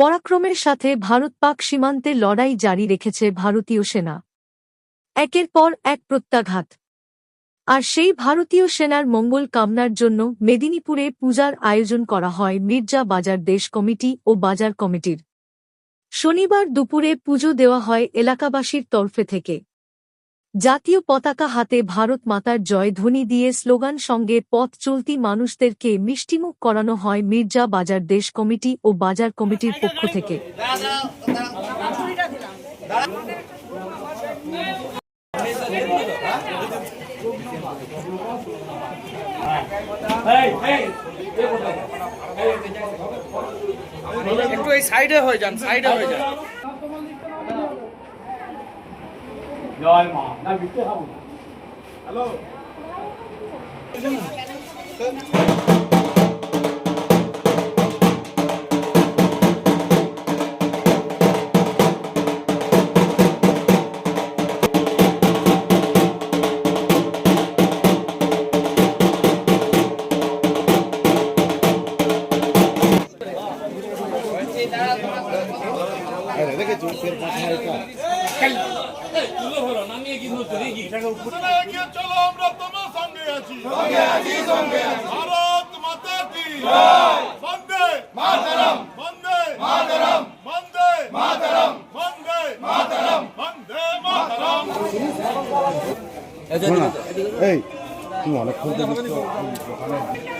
পরাক্রমের সাথে ভারত পাক সীমান্তে লড়াই জারি রেখেছে ভারতীয় সেনা। একের পর এক প্রত্যাঘাত। আর সেই ভারতীয় সেনার মঙ্গল কামনার জন্য মেদিনীপুরে পূজার আয়োজন করা হয় মির্জা বাজার দেশ কমিটি ও বাজার কমিটির। শনিবার দুপুরে পুজো দেওয়া হয় এলাকাবাসীর তরফে থেকে। জাতীয় পতাকা হাতে ভারত মাতার জয় ধ্বনি দিয়ে স্লোগান সঙ্গে পথ চলতি মানুষদেরকে মিষ্টিমুখ করানো হয় মির্জা বাজার দেশ কমিটি ও বাজার কমিটির পক্ষ থেকে। একটু এই সাইডে হয়ে যান, সাইডে হয়ে যান। யாருமா நான் விட்டு ஆகும் ஹலோ Hey, look. চলো আমরা তোমার সঙ্গে আছি। ভারত মাতা কি? বন্দে। মাতরম। বন্দে। মাতরম। বন্দে। মাতরম। বন্দে। মাতরম। বন্দে মাতরম। এই তুমি অনেকক্ষণ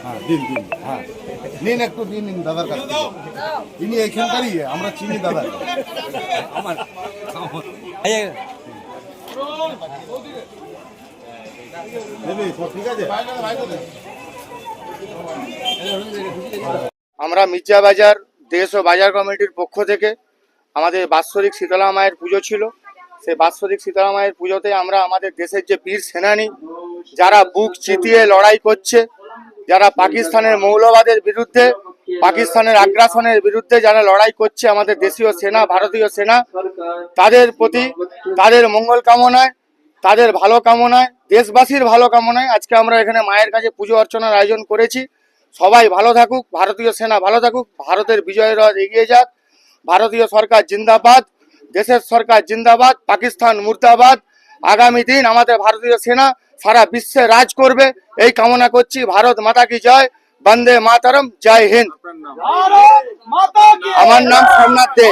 হ্যাঁ দিন দিন হ্যাঁ। নিন একটু দিন নিন দাদার কাছ ইনি এইখানকারই আমরা চিনি দাদা। আছে আমরা মির্জা বাজার দেশ ও বাজার কমিটির পক্ষ থেকে আমাদের বাৎসরিক শীতলা মায়ের পুজো ছিল। সেই বাৎসরিক শীতলা মায়ের পুজোতে আমরা আমাদের দেশের যে বীর সেনানী, যারা বুক চিতিয়ে লড়াই করছে, যারা পাকিস্তানের মৌলবাদের বিরুদ্ধে পাকিস্তানের আগ্রাসনের বিরুদ্ধে যারা লড়াই করছে আমাদের দেশীয় সেনা, ভারতীয় সেনা, তাদের প্রতি তাদের মঙ্গল কামনায়, তাদের ভালো কামনায়, দেশবাসীর ভালো কামনায় আজকে আমরা এখানে মায়ের কাছে পুজো অর্চনার আয়োজন করেছি। সবাই ভালো থাকুক, ভারতীয় সেনা ভালো থাকুক, ভারতের বিজয়ের রথ এগিয়ে যাক। ভারতীয় সরকার জিন্দাবাদ, দেশের সরকার জিন্দাবাদ, পাকিস্তান মুর্দাবাদ। আগামী দিন আমাদের ভারতীয় সেনা সারা বিশ্বে রাজ করবে। এই কামনা করছি, ভারত মাতা কি জয়। বন্দে মাতারম জয় হিন্দ। আমার নাম সোমনাথ দে।